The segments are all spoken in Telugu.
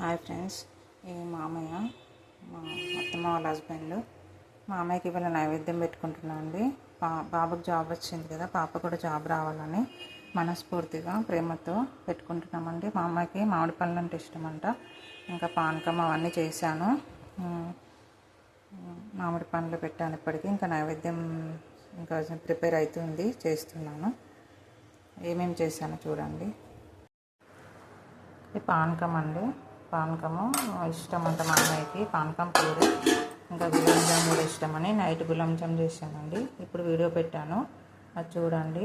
హాయ్ ఫ్రెండ్స్ ఈ మామయ్య మా అత్తమ్మ వాళ్ళ హస్బెండ్. మామయ్యకి ఇవాళ నైవేద్యం పెట్టుకుంటున్నాం అండి. పా బాబుకి జాబ్ వచ్చింది కదా పాప కూడా జాబ్ రావాలని మనస్ఫూర్తిగా ప్రేమతో పెట్టుకుంటున్నామండి మా అమ్మాయికి మామిడి పళ్ళు అంటే ఇష్టం అంట ఇంకా పానకం అవన్నీ చేశాను. మామిడి పండ్లు పెట్టాను ఇప్పటికీ. ఇంకా నైవేద్యం ఇంకా ప్రిపేర్ అవుతుంది చేస్తున్నాను. ఏమేమి చేశాను చూడండి. ఇది పానకం అండి. పానకము. ఇష్టం అంట మా అమ్మాయికి పానకం పూరి ఇంకా గులాబ్ జామ్ కూడా ఇష్టమని నైట్ గులాబ్ జామ్ చేశానండి. ఇప్పుడు వీడియో పెట్టాను. అది చూడండి.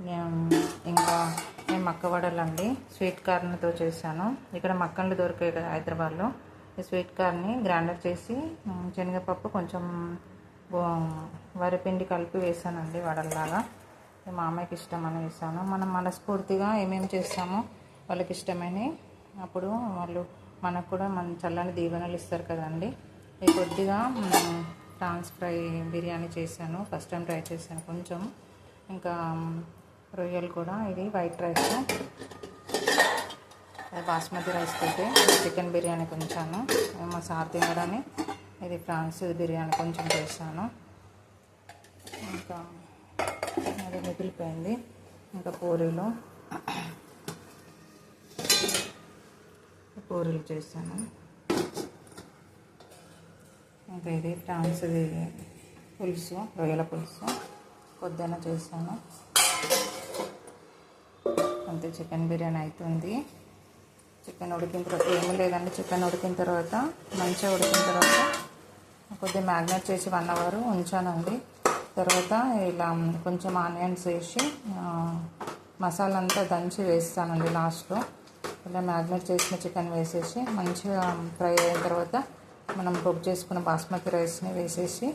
నేను ఇంకా నేను మక్క స్వీట్ కార్న్తో చేశాను. ఇక్కడ మక్కన్లు దొరికాయి కదా హైదరాబాద్లో. ఈ స్వీట్ కార్న్ని గ్రైండర్ చేసి శనగపప్పు కొంచెం వరిపిండి కలిపి వేసానండి వడల్లాగా. మా అమ్మాయికి ఇష్టమని వేసాను. మనం మనస్ఫూర్తిగా ఏమేమి చేస్తామో వాళ్ళకి ఇష్టమని అప్పుడు వాళ్ళు మనకు కూడా మన చల్లని దీవెనలు ఇస్తారు కదండి. ఇది కొద్దిగా ప్రాన్స్ ఫ్రై బిర్యానీ చేశాను. ఫస్ట్ టైం ట్రై చేశాను కొంచెం. ఇంకా రొయ్యలు కూడా ఇది వైట్ రైస్. బాస్మతి రైస్ తోటి చికెన్ బిర్యానీ కొంచాను. మా సార్ తినడని ఇది ఫ్రాన్స్ బిర్యానీ కొంచెం చేశాను. ఇంకా అది మిగిలిపోయింది. ఇంకా పూరీలు. కూరలు చేశాను. ఇంకా ఇది ఫ్రాన్స్ పులుసు రొయ్యల పులుసు. పొద్దున చేశాను. అంతే చికెన్ బిర్యానీ అవుతుంది చికెన్ ఉడికిన తర్వాత ఏమీ లేదండి చికెన్ ఉడికిన తర్వాత మంచిగా ఉడికిన తర్వాత కొద్దిగా మ్యాగ్నేట్ చేసి వన్ అవర్ ఉంచానండి. తర్వాత ఇలా కొంచెం ఆనియన్స్ వేసి మసాలా అంతా దంచి వేస్తానండి లాస్ట్లో. ఇలా మ్యాగ్నేట్ చేసిన చికెన్ వేసేసి మంచిగా ఫ్రై అయిన తర్వాత మనం కుక్ చేసుకున్న బాస్మతి రైస్ని వేసేసి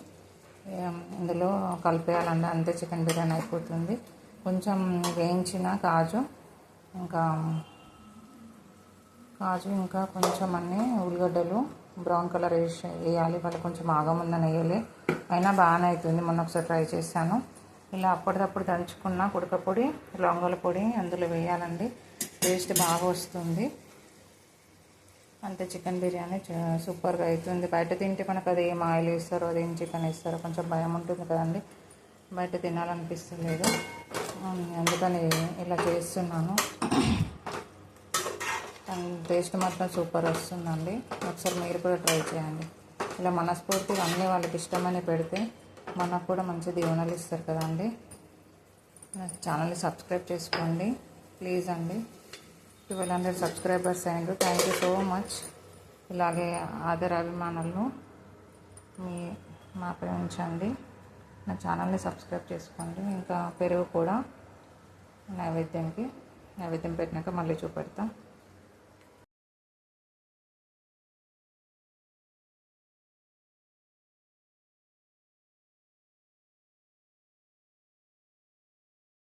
ఇందులో కలిపేయాలండి. అంతే చికెన్ బిర్యానీ అయిపోతుంది. కొంచెం వేయించిన కాజు ఇంకా కాజు ఇంకా కొంచెం అన్ని ఉల్లిగడ్డలు బ్రౌన్ కలర్ వేసి వేయాలి. వాళ్ళు కొంచెం ఆగముందని వేయాలి. అయినా బాగానే అవుతుంది మొన్న ఒకసారి ట్రై చేశాను. ఇలా అప్పటిదప్పుడు దంచుకున్న కుడక పొడి లవంగాల పొడి అందులో వేయాలండి. టేస్ట్ బాగా వస్తుంది. అంతే చికెన్ బిర్యానీ సూపర్గా అవుతుంది బయట తింటే మనకు అది ఏం ఆయిల్ వేస్తారో అదేం చికెన్ వేస్తారో కొంచెం భయం ఉంటుంది కదండి. బయట తినాలనిపిస్తలేదు. అందుకని ఇలా చేస్తున్నాను. టేస్ట్ మాత్రం సూపర్ వస్తుందండి. ఒకసారి మీరు కూడా ట్రై చేయండి. ఇలా మనస్ఫూర్తిగా అన్నీ వాళ్ళకి ఇష్టమని పెడితే మనకు కూడా మంచి దీవెనలు ఇస్తారు కదండి. ఛానల్ని సబ్స్క్రైబ్ చేసుకోండి. ప్లీజ్ అండి. ట్వెల్వ్ హండ్రెడ్ సబ్స్క్రైబర్స్ అయ్యారు థ్యాంక్ యూ సో మచ్ ఇలాగే ఆదర అభిమానులను మీ మాపై ఉంచండి. నా ఛానల్ని సబ్స్క్రైబ్ చేసుకోండి. ఇంకా పెరుగు కూడా నైవేద్యంకి నైవేద్యం పెట్టినాక మళ్ళీ చూపెడతాం.